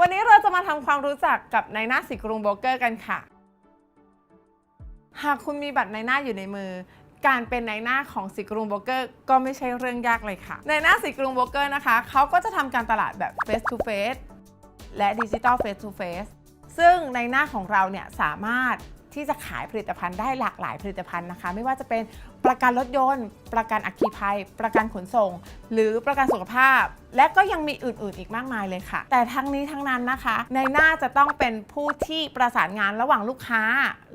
วันนี้เราจะมาทำความรู้จักกับนายหน้าสีกรุงโบรกเกอร์กันค่ะ หากคุณมีบัตรนายหน้าอยู่ในมือ การเป็นนายหน้าของสีกรุงโบรกเกอร์ก็ไม่ใช่เรื่องยากเลยค่ะนายหน้าสีกรุงโบรกเกอร์นะคะเขาก็จะทำการตลาดแบบ face to face และ digital face to face ซึ่งในหน้าของเราเนี่ยสามารถ ที่จะขายผลิตภัณฑ์ได้หลากหลายผลิตภัณฑ์นะคะ ไม่ว่าจะเป็นประกันรถยนต์ ประกันอัคคีภัย ประกันขนส่ง หรือประกันสุขภาพ และก็ยังมีอื่นๆอีกมากมายเลยค่ะ แต่ทั้งนี้ทั้งนั้นนะคะ ในหน้าจะต้องเป็นผู้ที่ประสานงานระหว่างลูกค้า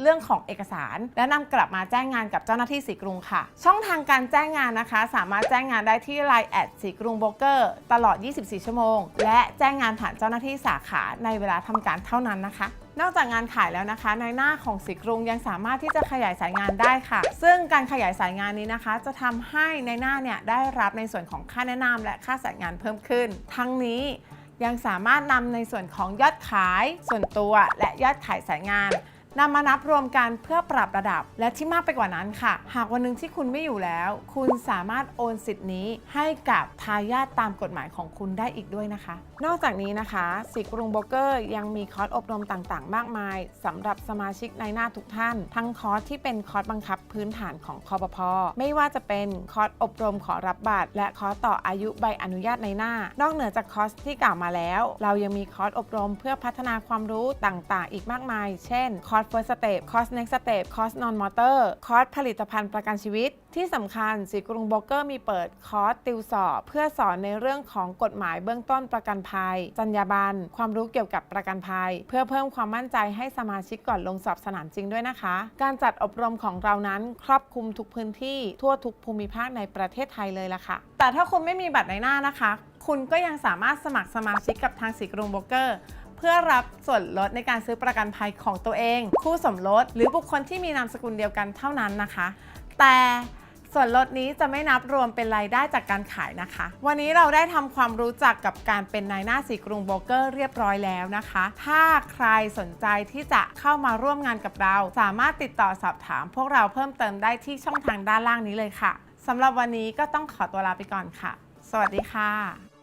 เรื่องของเอกสาร และนำกลับมาแจ้งงานกับเจ้าหน้าที่สีกรุงค่ะ ช่องทางการแจ้งงานนะคะ สามารถแจ้งงานได้ที่ Line แอดสีกรุงโบรกเกอร์ตลอด 24 ชั่วโมง และแจ้งงานผ่านเจ้าหน้าที่สาขาในเวลาทำการเท่านั้นนะคะ นอกจากงานขายแล้วนะคะ ในหน้าของสีกรุงยังสามารถที่จะขยายสายงานได้ค่ะ ซึ่งการขยายสายงานนี้นะคะ จะทำให้ในหน้าเนี่ยได้รับในส่วนของค่าแนะนำและค่าสายงานเพิ่มขึ้น ทั้งนี้ยังสามารถนำในส่วนของยอดขายส่วนตัว และยอดขายสายงาน นำมานับรวมกันเพื่อปรับระดับ และที่มากไปกว่านั้นค่ะ หากวันหนึ่งที่คุณไม่อยู่แล้ว คุณสามารถโอนสิทธิ์นี้ให้กับทายาทตามกฎหมายของคุณได้อีกด้วยนะคะ นอกจากนี้นะคะสิกรุงโบรกเกอร์ยังมีคอร์สอบรมต่างๆ มากมายสำหรับสมาชิกในหน้าทุกท่าน ทั้งคอร์สที่เป็นคอร์สบังคับพื้นฐานของคอปพไม่ว่าจะเป็นคอร์สอบรมขอรับบัตรและคอร์สต่ออายุใบอนุญาตในหน้า นอกเหนือจากคอร์สที่กล่าวมาแล้ว เรายังมีคอร์สอบรมเพื่อพัฒนาความรู้ต่างๆ อีกมากมาย เช่นคอร์ส first step คอร์ส next step คอร์ส non motor คอร์สผลิตภัณฑ์ประกันชีวิต ที่สำคัญสีกรุงโบรกเกอร์มีเปิดคอร์สติวสอบ เพื่อสอนในเรื่องของกฎหมายเบื้องต้นประกันภัย จรรยาบรรณความรู้เกี่ยวกับประกันภัย เพื่อเพิ่มความมั่นใจให้สมาชิกก่อนลงสอบสนามจริงด้วยนะคะ การจัดอบรมของเรานั้นครอบคลุมทุกพื้นที่ทั่วทุกภูมิภาคในประเทศไทยเลยละค่ะ แต่ถ้าคุณไม่มีบัตรในหน้านะคะ คุณก็ยังสามารถสมัครสมาชิกกับทางสีกรุงโบรกเกอร์ เพื่อรับส่วนลดในการซื้อประกันภัยของตัวเอง คู่สมรส หรือบุคคลที่มีนามสกุลเดียวกันเท่านั้นนะคะ แต่ส่วนลดนี้จะไม่นับรวมเป็นรายได้จากการขายนะคะ วันนี้เราได้ทำความรู้จักกับการเป็นนายหน้าสีกรุงโบรกเกอร์เรียบร้อยแล้วนะคะ ถ้าใครสนใจที่จะเข้ามาร่วมงานกับเรา สามารถติดต่อสอบถาม พวกเราเพิ่มเติมได้ที่ช่องทางด้านล่างนี้เลยค่ะสำหรับวันนี้ก็ต้องขอตัวลาไปก่อนค่ะ สวัสดีค่ะ